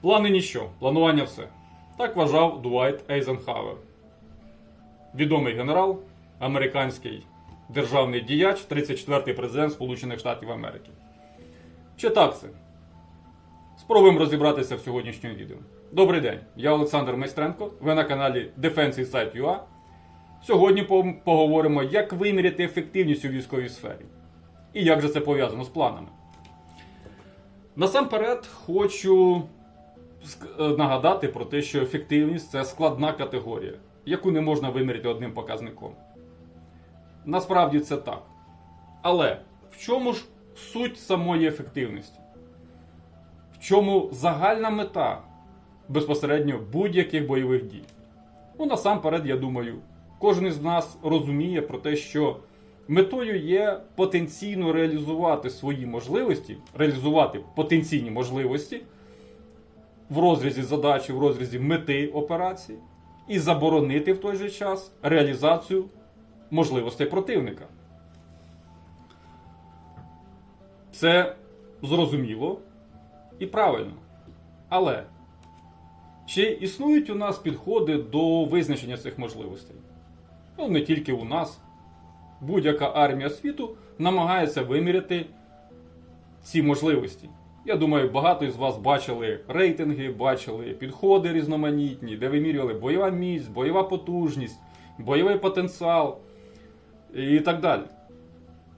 Плани ніщо, планування все. Так вважав Дуайт Ейзенхауер. Відомий генерал, американський державний діяч, 34-й президент Сполучених Штатів Америки. Чи так це? Спробуємо розібратися в сьогоднішньому відео. Добрий день, я Олександр Майстренко. Ви на каналі Defense Insight UA. Сьогодні поговоримо, як виміряти ефективність у військовій сфері. І як же це пов'язано з планами. Насамперед хочу нагадати про те, що ефективність це складна категорія, яку не можна виміряти одним показником. Насправді це так. Але в чому ж суть самої ефективності? В чому загальна мета безпосередньо будь-яких бойових дій? Ну, насамперед, я думаю, кожен із нас розуміє про те, що метою є потенційно реалізувати свої можливості, реалізувати потенційні можливості в розрізі задачі, в розрізі мети операції, і заборонити в той же час реалізацію можливостей противника. Це зрозуміло і правильно. Але чи існують у нас підходи до визначення цих можливостей? Ну, не тільки у нас. Будь-яка армія світу намагається виміряти ці можливості. Я думаю, багато із вас бачили рейтинги, бачили підходи різноманітні, де вимірювали бойова міць, бойова потужність, бойовий потенціал і так далі.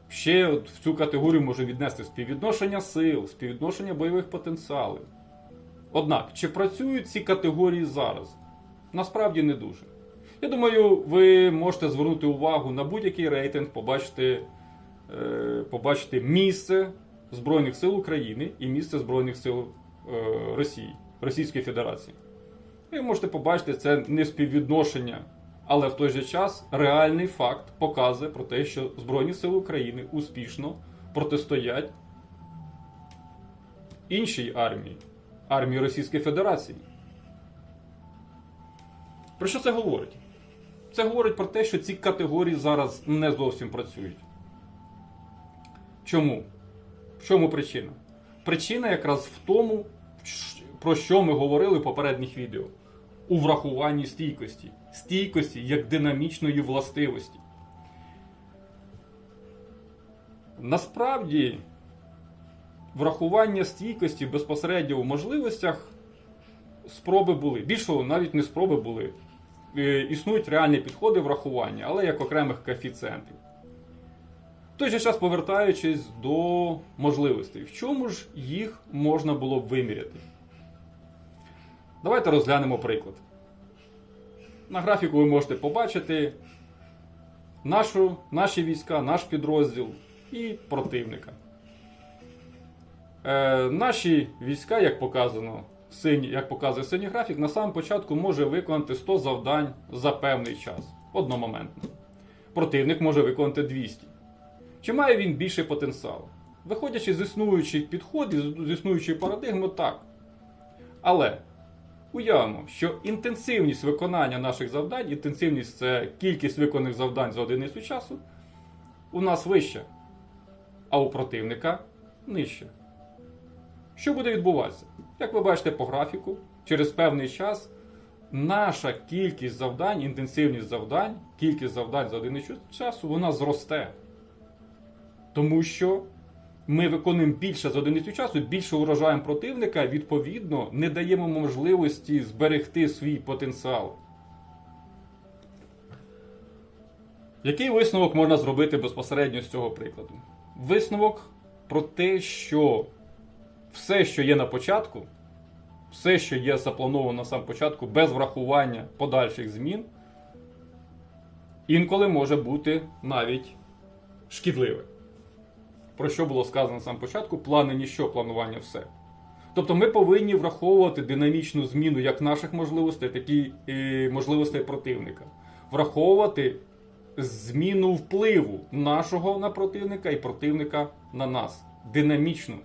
Ще от в цю категорію може віднести співвідношення сил, співвідношення бойових потенціалів. Однак, чи працюють ці категорії зараз? Насправді не дуже. Я думаю, ви можете звернути увагу на будь-який рейтинг, побачити, е, побачити місце Збройних сил України і місце Збройних сил е, Росії, Російської Федерації. Ви можете побачити це не співвідношення, але в той же час реальний факт показує про те, що Збройні Сили України успішно протистоять іншій армії, армії Російської Федерації. Про що це говорить? Це говорить про те, що ці категорії зараз не зовсім працюють. Чому? В чому причина? Причина якраз в тому, про що ми говорили в попередніх відео. У врахуванні стійкості. Стійкості як динамічної властивості. Насправді, врахування стійкості безпосередньо у можливостях спроби були. Більшого навіть не спроби були. Е, Існують реальні підходи врахування, але як окремих коефіцієнтів. Той же час повертаючись до можливостей, в чому ж їх можна було б виміряти? Давайте розглянемо приклад. На графіку ви можете побачити нашу, наші війська, наш підрозділ і противника. Е, наші війська, як показано, синій, як показує синій графік, на самому початку може виконати 100 завдань за певний час одномоментно. Противник може виконати 200. Чи має він більший потенціал? Виходячи з існуючих підходів, з існуючої парадигми, так. Але уявимо, що інтенсивність виконання наших завдань, інтенсивність це кількість виконаних завдань за одиницю часу, у нас вища, а у противника нижча. Що буде відбуватися? Як ви бачите по графіку, через певний час наша кількість завдань, інтенсивність завдань, кількість завдань за одиницю часу, вона зросте. Тому що ми виконуємо більше за одиницю часу, більше урожаєм противника, відповідно, не даємо можливості зберегти свій потенціал. Який висновок можна зробити безпосередньо з цього прикладу? Висновок про те, що все, що є на початку, все, що є заплановано на сам початку, без врахування подальших змін, інколи може бути навіть шкідливе. Про що було сказано на сам початку, плани ніщо, планування все. Тобто ми повинні враховувати динамічну зміну як наших можливостей, так і можливостей противника. Враховувати зміну впливу нашого на противника і противника на нас. Динамічну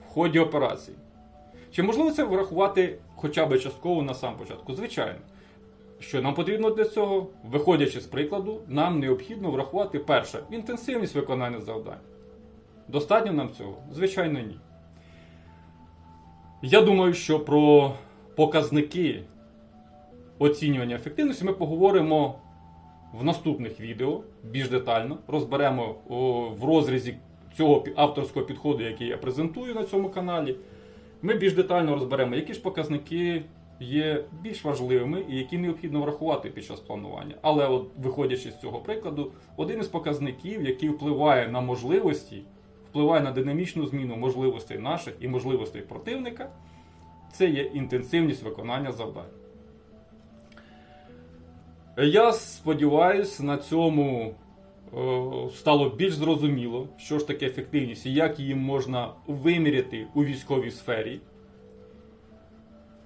в ході операції. Чи можливо це врахувати хоча б частково на сам початку? Звичайно. Що нам потрібно для цього? Виходячи з прикладу, нам необхідно врахувати перше інтенсивність виконання завдань. Достатньо нам цього? Звичайно, ні. Я думаю, що про показники оцінювання ефективності ми поговоримо в наступних відео більш детально. Розберемо в розрізі цього авторського підходу, який я презентую на цьому каналі. Ми більш детально розберемо, які ж показники є більш важливими і які необхідно врахувати під час планування. Але, от, виходячи з цього прикладу, один із показників, який впливає на можливості, впливає на динамічну зміну можливостей наших і можливостей противника, це є інтенсивність виконання завдань. Я сподіваюся, на цьому е, стало більш зрозуміло, що ж таке ефективність і як її можна виміряти у військовій сфері.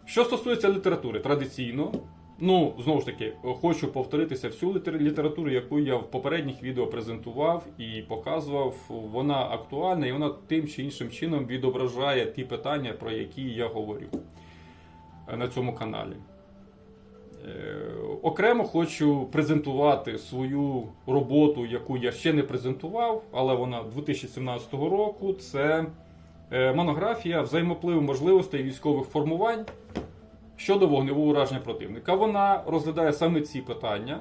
Що стосується літератури, традиційно, ну, знову ж таки, хочу повторитися всю літературу, яку я в попередніх відео презентував і показував, вона актуальна і вона тим чи іншим чином відображає ті питання, про які я говорю е, на цьому каналі. Е, Окремо хочу презентувати свою роботу, яку я ще не презентував, але вона 2017 року. Це е, монографія взаємоплив можливостей військових формувань щодо вогневого ураження противника. Вона розглядає саме ці питання,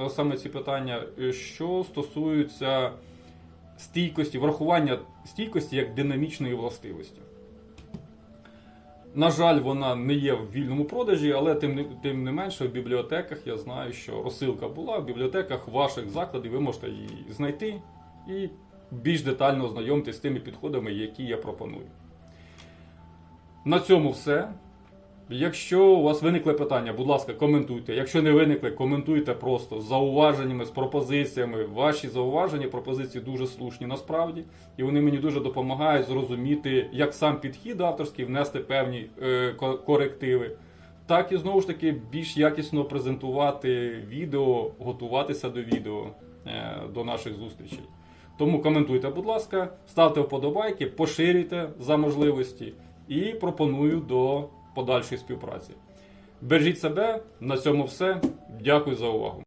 е, саме ці питання, е, що стосуються стійкості, врахування стійкості як динамічної властивості. На жаль, вона не є в вільному продажі, але тим не, тим не менше в бібліотеках я знаю, що розсилка була. В бібліотеках ваших закладів ви можете її знайти і більш детально ознайомитись з тими підходами, які я пропоную. На цьому все. Якщо у вас виникли питання, будь ласка, коментуйте. Якщо не виникли, коментуйте просто з зауваженнями, з пропозиціями. Ваші зауваження, пропозиції дуже слушні насправді, і вони мені дуже допомагають зрозуміти, як сам підхід авторський внести певні е, корективи, так і знову ж таки більш якісно презентувати відео, готуватися до відео е, до наших зустрічей. Тому коментуйте, будь ласка, ставте вподобайки, поширюйте за можливості і пропоную до подальшої співпраці. Бережіть себе, на цьому все. Дякую за увагу.